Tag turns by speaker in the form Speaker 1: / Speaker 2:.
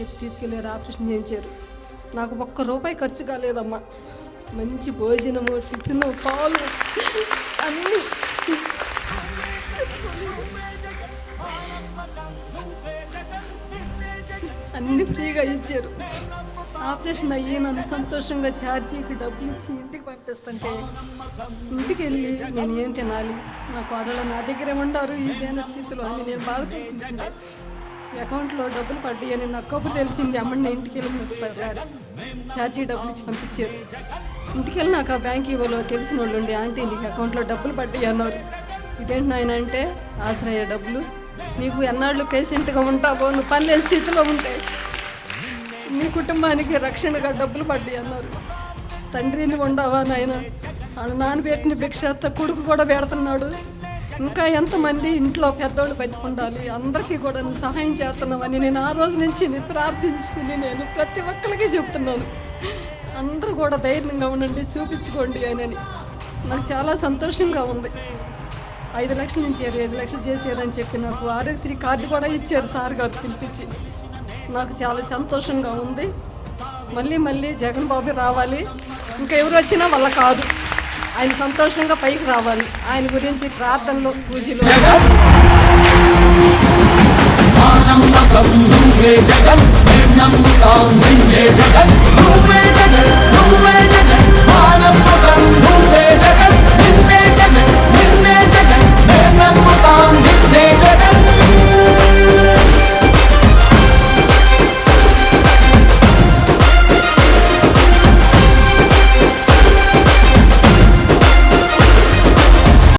Speaker 1: చెప్పి తీసుకెళ్ళారు ఆపరేషన్ చేయించారు. నాకు ఒక్క రూపాయి ఖర్చు కాలేదమ్మా. మంచి భోజనము టిఫిన్ పాలు అన్నీ. అన్ని ఫ్రీగా ఇచ్చారు. ఆపరేషన్ అయ్యి నన్ను సంతోషంగా ఛార్జీకి డబ్బులు ఇచ్చి ఇంటికి పంపిస్తుంటే ఇంటికి వెళ్ళి నేను ఏం తినాలి? నా కోడలు నా దగ్గరే ఉంటారు ఈ దేన స్థితిలో అని నేను బాధపడుతుంటే అకౌంట్లో డబ్బులు పడ్డాయని నాకు కబురు తెలిసింది. అమ్మని ఇంటికి వెళ్ళి పడ్డాడు ఛార్జీ డబ్బులు ఇచ్చి పంపించారు. ఇంటికి వెళ్ళి నాకు ఆ బ్యాంక్ ఇవ్వలో తెలిసిన వాళ్ళు ఉండి ఆంటీ నీకు అకౌంట్లో డబ్బులు పడ్డాయి అన్నారు. ఇదేంటి నాయన అంటే ఆశ్రయ డబ్బులు. నీకు ఎన్నాళ్ళు పేషెంట్గా ఉంటావో నువ్వు పనిలేని స్థితిలో ఉంటే. నీ కుటుంబానికి రక్షణగా డబ్బులు పడ్డాయి అన్నారు. తండ్రిని ఉండవా నాయన? వాళ్ళ నాన్న పెట్టిన భిక్ష కొడుకు కూడా పెడుతున్నాడు. ఇంకా ఎంతమంది ఇంట్లో పెద్దోళ్ళు బతికుండాలి అందరికీ కూడా సహాయం చేస్తున్నామని నేను ఆ రోజు నుంచి ప్రార్థించుకుని నేను ప్రతి ఒక్కరికి చెప్తున్నాను. అందరూ కూడా ధైర్యంగా ఉండండి చూపించుకోండి అని నాకు చాలా సంతోషంగా ఉంది. ఐదు లక్షలు నుంచి ఐదు లక్షలు చేసేదని చెప్పి నాకు ఆరోగ్యశ్రీ కార్డు కూడా ఇచ్చారు సార్ గారు పిలిపించి. నాకు చాలా సంతోషంగా ఉంది. మళ్ళీ మళ్ళీ జగన్ బాబు రావాలి. ఇంకా ఎవరు వచ్చినా వాళ్ళ కాదు. ఆయన సంతోషంగా పైకి రావాలి ఆయన గురించి ప్రార్థనలు పూజలు జగం